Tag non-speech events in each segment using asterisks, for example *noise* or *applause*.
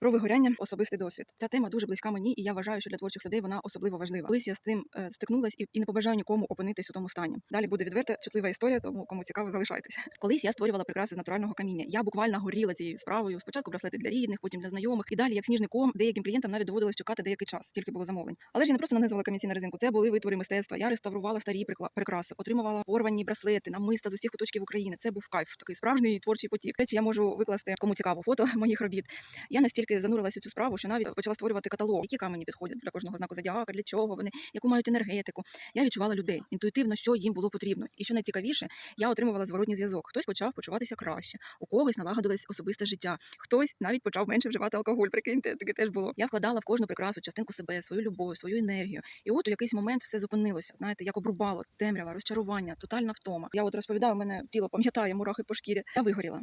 Про вигоряння особистий досвід. Ця тема дуже близька мені, і я вважаю, що для творчих людей вона особливо важлива. Колись я з цим е, стикнулась і, і не побажаю нікому опинитись у тому стані. Далі буде відверта чутлива історія, тому кому цікаво, залишайтеся. *laughs* Колись я створювала прикраси з натурального каміння. Я буквально горіла цією справою. Спочатку браслети для рідних, потім для знайомих. І далі, як сніжний ком, деяким клієнтам навіть доводилось чекати деякий час, стільки було замовлень. Але ж я не просто нанизувала камінці на резинку. Це були витвори мистецтва. Я реставрувала старі прикраси, отримувала порвані браслети, намиста з усіх куточків України. Це був кайф, такий справжній творчий потік. Речі, я можу викласти кому цікаво фото *laughs* моїх робіт. Я настільки занурилася у цю справу, що навіть почала створювати каталог, які камені підходять для кожного знаку зодіака, для чого вони, яку мають енергетику. Я відчувала людей інтуїтивно, що їм було потрібно. І що найцікавіше, я отримувала зворотній зв'язок. Хтось почав почуватися краще, у когось налагодилось особисте життя, хтось навіть почав менше вживати алкоголь. Прикиньте, таке теж було. Я вкладала в кожну прикрасу частинку себе, свою любов, свою енергію. І от у якийсь момент все зупинилося. Знаєте, як обрубало, темрява, розчарування, тотальна втома. Я от розповідаю, мене тіло пам'ятає мурахи по шкірі. Я вигоріла.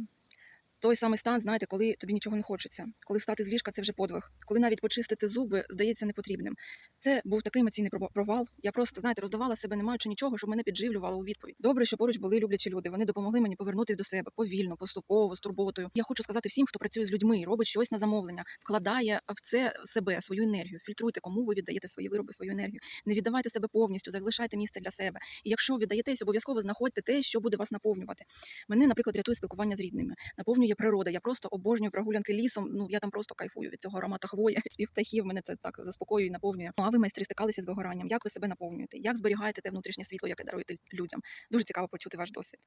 Той самий стан, знаєте, коли тобі нічого не хочеться, коли встати з ліжка це вже подвиг, коли навіть почистити зуби здається непотрібним. Це був такий емоційний провал. Я просто знаєте, роздавала себе, не маючи нічого, щоб мене підживлювало у відповідь. Добре, що поруч були люблячі люди. Вони допомогли мені повернутися до себе повільно, поступово, з турботою. Я хочу сказати всім, хто працює з людьми, робить щось на замовлення, вкладає в це себе свою енергію. Фільтруйте, кому ви віддаєте свої вироби, свою енергію. Не віддавайте себе повністю, залишайте місце для себе. І якщо віддаєтесь, обов'язково знаходьте те, що буде вас наповнювати. Мене, наприклад, рятує спілкування з рідними, наповнює природа. Я просто обожнюю прогулянки лісом. Ну я там просто кайфую від цього аромата хвої, *laughs* спів птахів. Мене це так заспокоює і наповнює. Ну а ви майстри стикалися з вигоранням? Як ви себе наповнюєте? Як зберігаєте те внутрішнє світло, яке даруєте людям? Дуже цікаво почути ваш досвід.